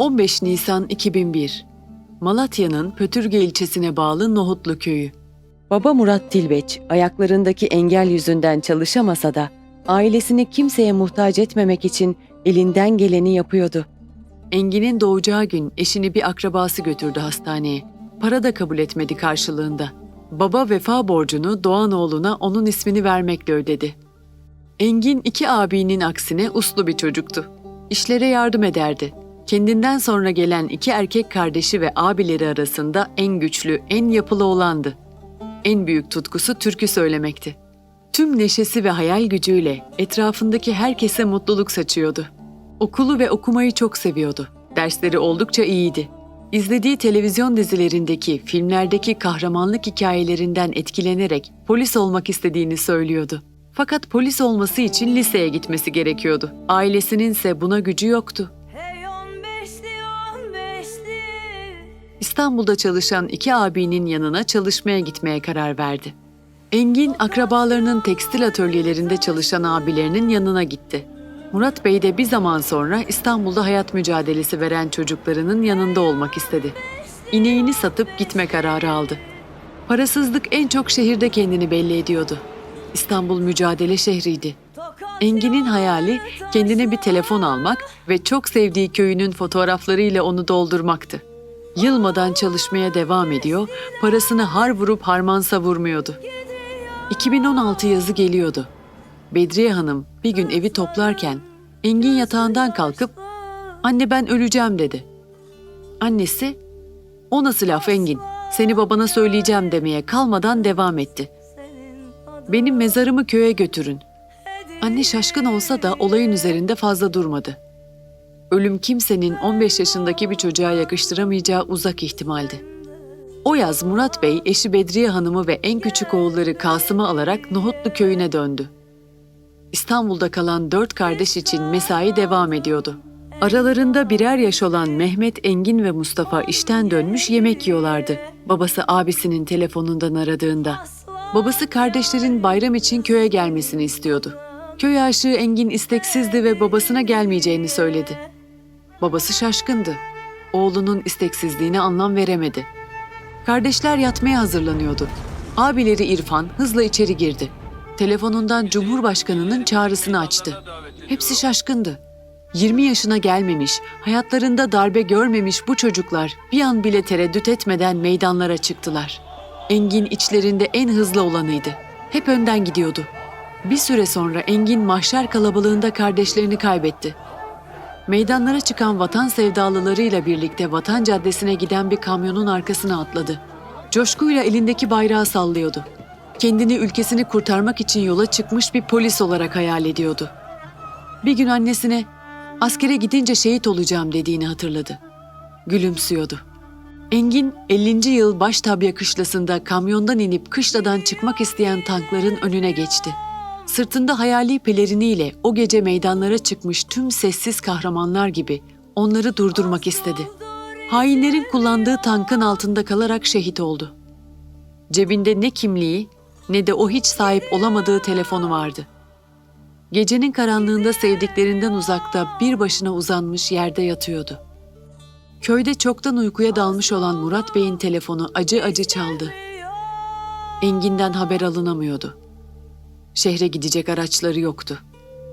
15 Nisan 2001 Malatya'nın Pötürge ilçesine bağlı Nohutlu köyü. Baba Murat Tilbeç, ayaklarındaki engel yüzünden çalışamasa da ailesini kimseye muhtaç etmemek için elinden geleni yapıyordu. Engin'in doğacağı gün eşini bir akrabası götürdü hastaneye. Para da kabul etmedi karşılığında. Baba vefa borcunu Doğan oğluna onun ismini vermekle ödedi. Engin iki abinin aksine uslu bir çocuktu. İşlere yardım ederdi. Kendinden sonra gelen iki erkek kardeşi ve abileri arasında en güçlü, en yapılı olandı. En büyük tutkusu türkü söylemekti. Tüm neşesi ve hayal gücüyle etrafındaki herkese mutluluk saçıyordu. Okulu ve okumayı çok seviyordu. Dersleri oldukça iyiydi. İzlediği televizyon dizilerindeki, filmlerdeki kahramanlık hikayelerinden etkilenerek polis olmak istediğini söylüyordu. Fakat polis olması için liseye gitmesi gerekiyordu. Ailesinin ise buna gücü yoktu. İstanbul'da çalışan iki abinin yanına çalışmaya gitmeye karar verdi. Engin akrabalarının tekstil atölyelerinde çalışan abilerinin yanına gitti. Murat Bey de bir zaman sonra İstanbul'da hayat mücadelesi veren çocuklarının yanında olmak istedi. İneğini satıp gitme kararı aldı. Parasızlık en çok şehirde kendini belli ediyordu. İstanbul mücadele şehriydi. Engin'in hayali kendine bir telefon almak ve çok sevdiği köyünün fotoğraflarıyla onu doldurmaktı. Yılmadan çalışmaya devam ediyor, parasını har vurup harman savurmuyordu. 2016 yazı geliyordu. Bedriye Hanım bir gün evi toplarken Engin yatağından kalkıp "Anne ben öleceğim." dedi. Annesi "O nasıl laf Engin? Seni babana söyleyeceğim." demeye kalmadan devam etti. "Benim mezarımı köye götürün." Anne şaşkın olsa da olayın üzerinde fazla durmadı. Ölüm kimsenin 15 yaşındaki bir çocuğa yakıştıramayacağı uzak ihtimaldi. O yaz Murat Bey eşi Bedriye Hanım'ı ve en küçük oğulları Kasım'ı alarak Nohutlu köyüne döndü. İstanbul'da kalan dört kardeş için mesai devam ediyordu. Aralarında birer yaş olan Mehmet, Engin ve Mustafa işten dönmüş yemek yiyorlardı. Babası abisinin telefonundan aradığında. Babası kardeşlerin bayram için köye gelmesini istiyordu. Köy aşığı Engin isteksizdi ve babasına gelmeyeceğini söyledi. Babası şaşkındı. Oğlunun isteksizliğine anlam veremedi. Kardeşler yatmaya hazırlanıyordu. Abileri İrfan hızla içeri girdi. Telefonundan Cumhurbaşkanı'nın çağrısını açtı. Hepsi şaşkındı. 20 yaşına gelmemiş, hayatlarında darbe görmemiş bu çocuklar bir an bile tereddüt etmeden meydanlara çıktılar. Engin içlerinde en hızlı olanıydı. Hep önden gidiyordu. Bir süre sonra Engin mahşer kalabalığında kardeşlerini kaybetti. Meydanlara çıkan vatan sevdalılarıyla birlikte Vatan Caddesi'ne giden bir kamyonun arkasına atladı. Coşkuyla elindeki bayrağı sallıyordu. Kendini ülkesini kurtarmak için yola çıkmış bir polis olarak hayal ediyordu. Bir gün annesine askere gidince şehit olacağım dediğini hatırladı. Gülümsüyordu. Engin 50. yıl Baştabya kışlasında kamyondan inip kışladan çıkmak isteyen tankların önüne geçti. Sırtında hayali peleriniyle o gece meydanlara çıkmış tüm sessiz kahramanlar gibi onları durdurmak istedi. Hainlerin kullandığı tankın altında kalarak şehit oldu. Cebinde ne kimliği ne de o hiç sahip olamadığı telefonu vardı. Gecenin karanlığında sevdiklerinden uzakta bir başına uzanmış yerde yatıyordu. Köyde çoktan uykuya dalmış olan Murat Bey'in telefonu acı acı çaldı. Engin'den haber alınamıyordu. Şehre gidecek araçları yoktu.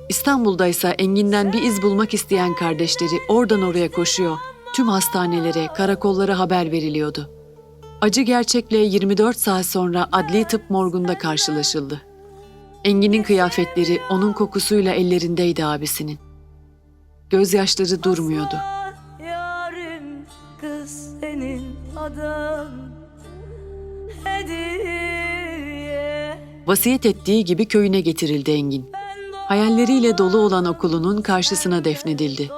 İstanbul'daysa Engin'den bir iz bulmak isteyen kardeşleri oradan oraya koşuyor. Tüm hastanelere, karakollara haber veriliyordu. Acı gerçekle 24 saat sonra adli tıp morgunda karşılaşıldı. Engin'in kıyafetleri onun kokusuyla ellerindeydi abisinin. Gözyaşları durmuyordu. Yarim kız senin adın Hediye Vasiyet ettiği gibi köyüne getirildi Engin. Hayalleriyle dolu olan okulunun karşısına defnedildi.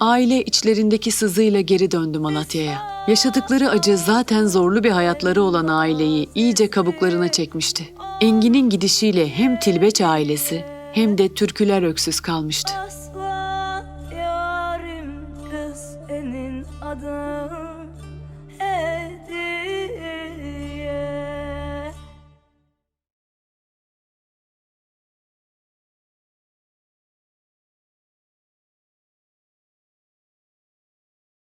Aile içlerindeki sızıyla geri döndü Malatya'ya. Yaşadıkları acı zaten zorlu bir hayatları olan aileyi iyice kabuklarına çekmişti. Engin'in gidişiyle hem Tilbeç ailesi hem de Türküler öksüz kalmıştı.